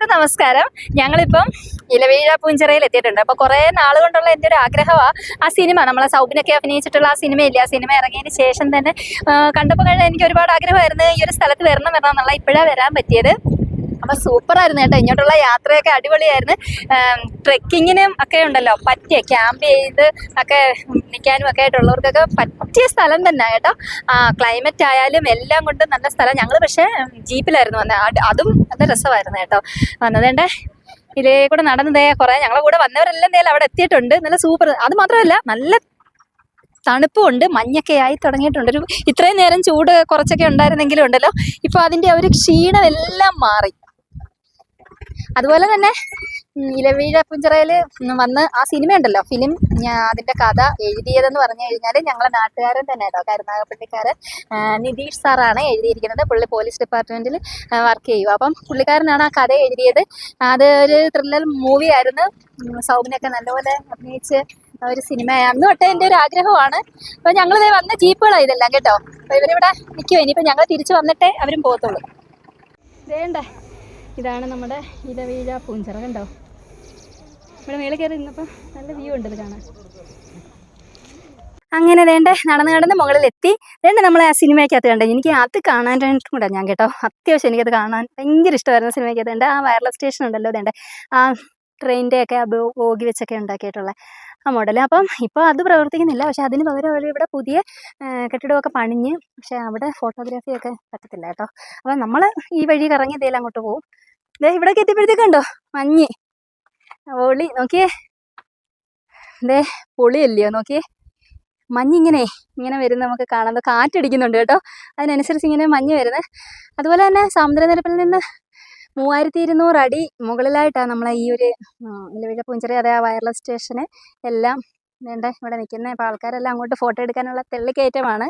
എല്ലാവർക്കും നമസ്കാരം. ഞങ്ങളിപ്പം ഇലവീഴ പൂഞ്ചിറയിൽ എത്തിയിട്ടുണ്ട്. അപ്പോൾ കുറെ നാൾ കൊണ്ടുള്ള എന്റെ ഒരു ആഗ്രഹമാണ് ആ സിനിമ. നമ്മളെ സൗബിനൊക്കെ അഭിനയിച്ചിട്ടുള്ള ആ സിനിമയില്ല ആ സിനിമ ഇറങ്ങിയതിന് ശേഷം തന്നെ കണ്ടപ്പോൾ കഴിഞ്ഞാൽ എനിക്ക് ഒരുപാട് ആഗ്രഹമായിരുന്നു ഈ ഒരു സ്ഥലത്ത് വരണം വരണം എന്നുള്ള ഇപ്പോഴാണ് വരാൻ പറ്റിയത്. അപ്പൊ സൂപ്പർ ആയിരുന്നു കേട്ടോ. ഇങ്ങോട്ടുള്ള യാത്രയൊക്കെ അടിപൊളിയായിരുന്നു. ട്രെക്കിങ്ങിനും ഒക്കെ ഉണ്ടല്ലോ. പറ്റിയ ക്യാമ്പ് ചെയ്ത് ഒക്കെ നിൽക്കാനും ഒക്കെ ആയിട്ടുള്ളവർക്കൊക്കെ പറ്റിയ സ്ഥലം തന്നെ കേട്ടോ. ക്ലൈമറ്റ് ആയാലും എല്ലാം കൊണ്ട് നല്ല സ്ഥലം. ഞങ്ങൾ പക്ഷേ ജീപ്പിലായിരുന്നു വന്നത് അതും നല്ല രസമായിരുന്നു കേട്ടോ. വന്നതേണ്ട ഇതേ കൂടെ നടന്നതേ കുറേ. ഞങ്ങളെ കൂടെ വന്നവരെല്ലാം എന്തായാലും അവിടെ എത്തിയിട്ടുണ്ട്. നല്ല സൂപ്പർ. അത് മാത്രമല്ല നല്ല തണുപ്പുണ്ട് മഞ്ഞൊക്കെ ആയി തുടങ്ങിയിട്ടുണ്ട്. ഒരു ഇത്രയും നേരം ചൂട് കുറച്ചൊക്കെ ഉണ്ടായിരുന്നെങ്കിലും ഉണ്ടല്ലോ. ഇപ്പൊ അതിന്റെ ഒരു ക്ഷീണം എല്ലാം മാറി. അതുപോലെ തന്നെ ഇലവീഴ പുഞ്ചറയിൽ വന്ന് ആ സിനിമ ഉണ്ടല്ലോ ഫിലിം ഞാൻ അതിന്റെ കഥ എഴുതിയതെന്ന് പറഞ്ഞു കഴിഞ്ഞാൽ ഞങ്ങളെ നാട്ടുകാരൻ തന്നെ കേട്ടോ കരുനാഗപ്പള്ളിക്കാരൻ നിതീഷ് സാറാണ് എഴുതിയിരിക്കുന്നത്. പുള്ളി പോലീസ് ഡിപ്പാർട്ട്മെന്റിൽ വർക്ക് ചെയ്യും അപ്പം പുള്ളിക്കാരനാണ് ആ കഥ എഴുതിയത്. അത് ഒരു ത്രില്ലർ മൂവി ആയിരുന്നു. സൗമിനൊക്കെ നല്ലപോലെ അഭിനയിച്ച് ഒരു സിനിമ അന്ന് തൊട്ടേ എന്റെ ഒരു ആഗ്രഹമാണ്. അപ്പൊ ഞങ്ങൾ വന്ന ജീപ്പുകളാണ് ഇതെല്ലാം കേട്ടോ. അപ്പോൾ ഇവരിവിടെ നിൽക്കുമോ ഇനിയിപ്പോൾ ഞങ്ങൾ തിരിച്ചു വന്നിട്ടേ അവരും പോകത്തുള്ളൂ. വേണ്ടേ ഇതാണ് നമ്മുടെ ഇലവീഴ പൂഞ്ചിറ കണ്ടോ? ഇവിടെ മേളിൽ കയറി നിന്നപ്പോൾ നല്ല വ്യൂ ഉണ്ട് ഇത് കാണാൻ. അങ്ങനെ വേണ്ട നടന്ന് നടന്ന് മുകളിലെത്തി. വേണ്ട നമ്മളെ ആ സിനിമയ്ക്കകത്ത് കണ്ടേ. എനിക്ക് അത് കാണാൻ കൂടെ ഞാൻ കേട്ടോ. അത്യാവശ്യം എനിക്കത് കാണാൻ ഭയങ്കര ഇഷ്ടമായിരുന്നു സിനിമയ്ക്കകത്ത് ഉണ്ട് ആ വയർലെസ് സ്റ്റേഷൻ ഉണ്ടല്ലോ വേണ്ടേ ആ ആ ബോഗി വെച്ചൊക്കെ ഉണ്ടാക്കിയിട്ടുള്ള ആ മോഡൽ അപ്പം ഇപ്പോൾ അത് പ്രവർത്തിക്കുന്നില്ല. പക്ഷേ അതിന് പകരം അവർ ഇവിടെ പുതിയ കെട്ടിടമൊക്കെ പണിഞ്ഞ് പക്ഷേ അവിടെ ഫോട്ടോഗ്രാഫിയൊക്കെ പറ്റത്തില്ല കേട്ടോ. അപ്പം നമ്മൾ ഈ വഴി കറങ്ങി ഇതേലും അങ്ങോട്ട് പോകും ദേ ഇവിടെ എത്തിയപ്പോഴത്തേക്കുണ്ടോ മഞ്ഞ്. പൊളി നോക്കിയേ. ദേ പൊളിയല്ലയോ നോക്കിയേ. മഞ്ഞിങ്ങനെ ഇങ്ങനെ വരുന്ന നമുക്ക് കാണാം. കാറ്റടിക്കുന്നുണ്ട് കേട്ടോ. അതിനനുസരിച്ച് ഇങ്ങനെ മഞ്ഞ് വരുന്നത്. അതുപോലെ തന്നെ സമുദ്രനിരപ്പിൽ നിന്ന് മൂവായിരത്തി ഇരുന്നൂറ് അടി മുകളിലായിട്ടാണ് നമ്മളെ ഈ ഒരു ഇലവിഴ പൂഞ്ചിറ അതേ വയർലെസ് സ്റ്റേഷന് എല്ലാം വേണ്ട ഇവിടെ നിൽക്കുന്ന ഇപ്പോൾ ആൾക്കാരെല്ലാം അങ്ങോട്ട് ഫോട്ടോ എടുക്കാനുള്ള തെള്ളിക്കയറ്റമാണ്.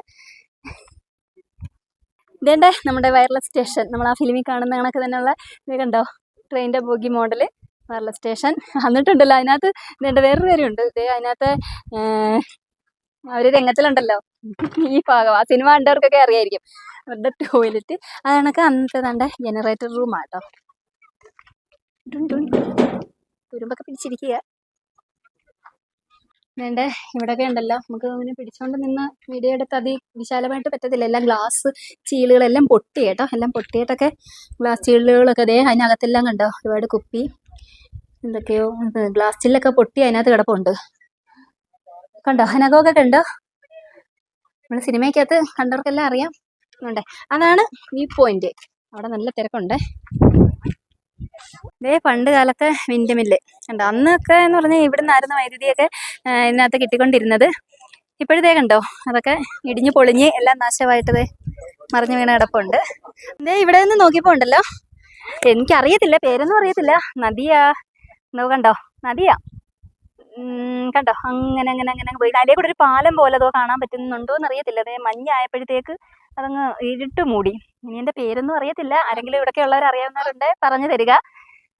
ഇതേണ്ടേ നമ്മുടെ വയർലെസ് സ്റ്റേഷൻ നമ്മൾ ആ ഫിലിമിൽ കാണുന്ന കണക്ക് തന്നെയുള്ള ഇത് കണ്ടോ? ട്രെയിനിന്റെ ബോഗി മോഡൽ വയർലെസ് സ്റ്റേഷൻ വന്നിട്ടുണ്ടല്ലോ അതിനകത്ത് ഇതേണ്ട വേറൊരു കാര്യമുണ്ട്. ഇതേ അതിനകത്ത് അവർ രംഗത്തിലുണ്ടല്ലോ. ഈ ഭാഗം ആ സിനിമ കണ്ടവർക്കൊക്കെ അറിയായിരിക്കും. അവരുടെ ടോയ്ലറ്റ് അത് കണക്ക് അന്നത്തെ തന്റെ ജനറേറ്റർ റൂമാട്ടോ തുരുമ്പൊക്കെ പിടിച്ചിരിക്കുക. വേണ്ടേ? ഇവിടെയൊക്കെ ഉണ്ടല്ലോ. നമുക്ക് ഇങ്ങനെ പിടിച്ചോണ്ട് നിന്ന് വീഡിയോ എടുത്ത് അതി വിശാലമായിട്ട് പറ്റത്തില്ല. എല്ലാം ഗ്ലാസ് ചീളുകളെല്ലാം പൊട്ടി കേട്ടോ. എല്ലാം പൊട്ടിയിട്ടൊക്കെ ഗ്ലാസ് ചീളുകളൊക്കെ അതേ അതിനകത്തെല്ലാം കണ്ടോ? ഒരുപാട് കുപ്പി. എന്തൊക്കെയോ ഗ്ലാസ് ചില്ലൊക്കെ പൊട്ടി അതിനകത്ത് കിടപ്പുണ്ട്. കണ്ടോ? അതിനകമൊക്കെ കണ്ടോ? നമ്മൾ സിനിമയ്ക്കകത്ത് കണ്ടവർക്കെല്ലാം അറിയാം. അതാണ് വ്യൂ പോയിന്റ്. അവിടെ നല്ല തിരക്കുണ്ട്? ഇതേ പണ്ട് കാലത്തെ വിൻഡ് മില്ല്. കണ്ടോ? അന്നൊക്കെ എന്ന് പറഞ്ഞാൽ ഇവിടെ നിന്നായിരുന്നു വൈദ്യുതിയൊക്കെ ഇതിനകത്ത് കിട്ടിക്കൊണ്ടിരുന്നത്. ഇപ്പോഴത്തേ കണ്ടോ? അതൊക്കെ ഇടിഞ്ഞു പൊളിഞ്ഞ് എല്ലാം നാശമായിട്ട് ദേ മറിഞ്ഞു വീണ കിടപ്പുണ്ട്. ദേ ഇവിടെ നിന്ന് നോക്കിയപ്പോൾ ഉണ്ടല്ലോ. എനിക്കറിയത്തില്ല പേരൊന്നും അറിയത്തില്ല. നദിയാ. കണ്ടോ? നദിയാ. കണ്ടോ? അങ്ങനെ അങ്ങനെ അങ്ങനെ അങ്ങ് പോയി. അതിലേ കൂടെ ഒരു പാലം പോലെ അതോ കാണാൻ പറ്റുന്നുണ്ടോ എന്ന് അറിയത്തില്ല അതേ മഞ്ഞായപ്പോഴത്തേക്ക് അതങ്ങ് ഇരുട്ട് മൂടി. ഇനി എന്റെ പേരൊന്നും അറിയത്തില്ല. ആരെങ്കിലും ഇവിടെയൊക്കെ ഉള്ളവർ അറിയാവുന്നവരുണ്ട്. പറഞ്ഞു തരിക.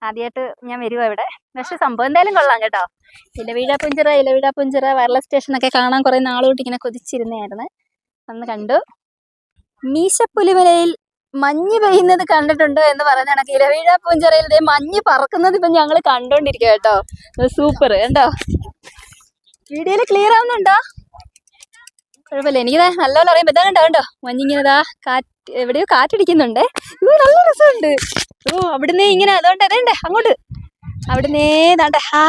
ആദ്യമായിട്ട് ഞാൻ വരുവാ ഇവിടെ. പക്ഷെ സംഭവം എന്തായാലും കൊള്ളാം കേട്ടോ. ഇലവീഴ പുഞ്ചിറ ഇലവീഴ പുഞ്ചിറ വയർലെസ് സ്റ്റേഷനൊക്കെ കാണാൻ കുറേ നാളുകൊണ്ട് ഇങ്ങനെ കൊതിച്ചിരുന്നായിരുന്നു അന്ന് കണ്ടു. മീശപ്പുലിമലയിൽ മഞ്ഞ് പെയ്യുന്നത് കണ്ടിട്ടുണ്ടോ എന്ന് ഇലവീഴ പൂഞ്ചിറയിൽ ദേ മഞ്ഞ് പറക്കുന്നത് ഇപ്പൊ ഞങ്ങൾ കണ്ടോണ്ടിരിക്കുക കേട്ടോ. സൂപ്പർ കണ്ടോ? വീഡിയോയിൽ ക്ലിയർ ആവുന്നുണ്ടോ? കുഴപ്പമില്ല. എനിക്കിതാ നല്ലപോലെ അറിയാം ഇതാ കണ്ടോ കണ്ടോ? മഞ്ഞിങ്ങനെ ഇതാ കാറ്റ് എവിടെയോ കാറ്റടിക്കുന്നുണ്ട്. ഇത് നല്ല രസമുണ്ട്. ഓ അവിടുന്ന് ഇങ്ങനെ അതുകൊണ്ട് അതേണ്ടേ അങ്ങോട്ട്. അവിടുന്നേ ദാണ്ട ഹാ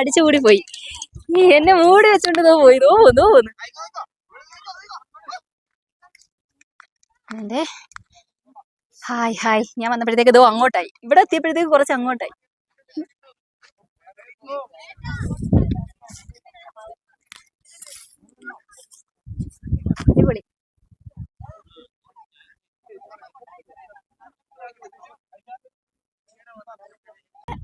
അടിച്ചു കൂടി പോയി. എന്നെ മൂടി വെച്ചോണ്ട് നോ പോയി നോ പോന്നു നോ പോന്നു. എന്റെ ഹായ് ഹായ്. ഞാൻ വന്നപ്പോഴത്തേക്ക് ഇതോ അങ്ങോട്ടായി. ഇവിടെ എത്തിയപ്പോഴത്തേക്ക് കുറച്ച് അങ്ങോട്ടായി.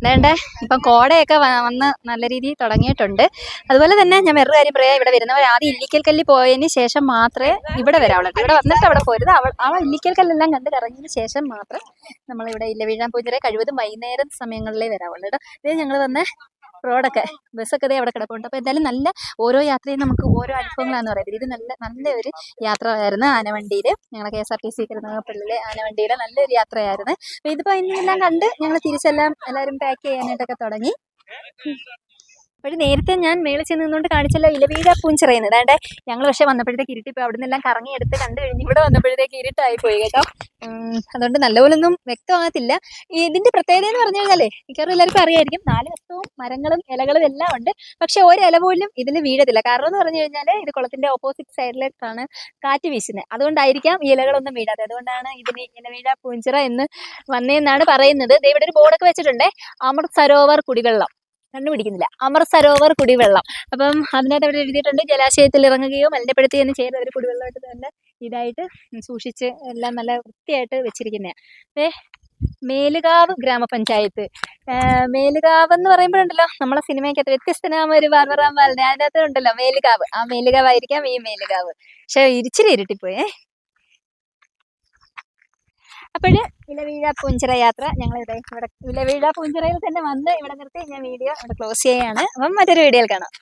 വേണ്ടേ? ഇപ്പം കോടയൊക്കെ വന്ന് നല്ല രീതിയിൽ തുടങ്ങിയിട്ടുണ്ട്. അതുപോലെ തന്നെ ഞാൻ വേറൊരു കാര്യം പറയാം. ഇവിടെ വരുന്നവർ ആദ്യം ഇല്ലിക്കൽ പോയതിന് ശേഷം മാത്രമേ ഇവിടെ വരാവുള്ളൂ ഇവിടെ വന്നിട്ട് അവിടെ പോരുത്. അവൾ ആ ഇല്ലിക്കൽ കല്ലെല്ലാം കണ്ട് കറങ്ങിയതിന് ശേഷം മാത്രം നമ്മളിവിടെ ഇല്ല വീഴാൻ പൂജരെ കഴിവതും വൈകുന്നേരം സമയങ്ങളിലേ വരാവുള്ളൂ. കേട്ടോ? ഇത് ഞങ്ങൾ വന്ന് റോഡൊക്കെ ബസ്സൊക്കെ ഇതേ അവിടെ കിടപ്പുണ്ട്. അപ്പോൾ എന്തായാലും നല്ല ഓരോ യാത്രയും നമുക്ക് ഓരോ അനുഭവങ്ങളാന്ന് പറയുന്നത് ഇത് നല്ല നല്ലൊരു യാത്രയായിരുന്നു ആനവണ്ടിയിൽ ഞങ്ങൾ K S R T C കരുനാഗപ്പള്ളിയിലെ ആനവണ്ടിയിൽ നല്ലൊരു യാത്രയായിരുന്നു. അപ്പോൾ ഇതിപ്പോൾ ഇന്നെല്ലാം കണ്ട് ഞങ്ങൾ തിരിച്ചെല്ലാം എല്ലാവരും പാക്ക് ചെയ്യാനായിട്ടൊക്കെ തുടങ്ങി. അപ്പോൾ നേരത്തെ ഞാൻ മേളിൽ ചെന്ന് നിന്നുകൊണ്ട് കാണിച്ചല്ലോ ഇലവീട പൂഞ്ചിറയുന്നത് അതായത് ഞങ്ങൾ പക്ഷേ വന്നപ്പോഴത്തേക്ക് ഇരുട്ടിപ്പോയി അവിടെ നിന്നെല്ലാം കറങ്ങി എടുത്ത് കണ്ടു കഴിഞ്ഞ് ഇവിടെ വന്നപ്പോഴത്തേക്ക് ഇരുട്ടായി പോയി കേട്ടോ. അതുകൊണ്ട് നല്ലപോലൊന്നും വ്യക്തമാകത്തില്ല. ഇതിന്റെ പ്രത്യേകത എന്ന് പറഞ്ഞു കഴിഞ്ഞാലേ മിക്കവാറും എല്ലാവർക്കും അറിയായിരിക്കും നാല് വസ്തുവും മരങ്ങളും ഇലകളും എല്ലാം ഉണ്ട്. പക്ഷെ ഒരു ഇല പോലും ഇതിൽ വീഴത്തില്ല. കാരണം എന്ന് പറഞ്ഞു കഴിഞ്ഞാൽ ഇത് കുളത്തിന്റെ ഓപ്പോസിറ്റ് സൈഡിലേക്കാണ് കാറ്റ് വീശുന്നത്. അതുകൊണ്ടായിരിക്കാം ഈ ഇലകളൊന്നും വീഴാതെ അതുകൊണ്ടാണ് ഇതിന് ഇലവീഴ പൂഞ്ചിറ എന്ന് വന്നതെന്നാണ് പറയുന്നത്. ഇവിടെ ഒരു ബോർഡൊക്കെ വെച്ചിട്ടുണ്ട്. അമൃത് സരോവർ കുടിവെള്ളം. കണ്ടുപിടിക്കുന്നില്ല. അമർ സരോവർ കുടിവെള്ളം. അപ്പം അതിനകത്ത് അവിടെ എഴുതിയിട്ടുണ്ട് ജലാശയത്തിൽ ഇറങ്ങുകയോ മലിനപ്പെടുത്തുകയോ ചെയ്യുന്ന ഒരു കുടിവെള്ളമായിട്ട് തന്നെ ഇതായിട്ട് സൂക്ഷിച്ച് എല്ലാം നല്ല വൃത്തിയായിട്ട് വെച്ചിരിക്കുന്നതാണ് ഏ മേലുകാവ് ഗ്രാമപഞ്ചായത്ത്. മേലുകാവ് എന്ന് പറയുമ്പോഴുണ്ടല്ലോ നമ്മളെ സിനിമയ്ക്കകത്ത് വ്യത്യസ്തനാമ ഒരു ബാർബറാം അതിനകത്ത് ഉണ്ടല്ലോ മേലുകാവ്. ആ മേലുകാവായിരിക്കാം ഈ മേലുകാവ്. പക്ഷെ ഇരിച്ചിരി ഇരുട്ടിപ്പോയേ. അപ്പോഴ് ഇലവീഴ പൂഞ്ചിറ യാത്ര ഞങ്ങൾ ഇവിടെ ഇവിടെ ഇലവീഴ പൂഞ്ചിറയിൽ തന്നെ വന്ന് ഇവിടെ നിർത്തി ഞാൻ വീഡിയോ ഇവിടെ ക്ലോസ് ചെയ്യാണ് അപ്പം മറ്റൊരു വീഡിയോയിൽ കാണാം.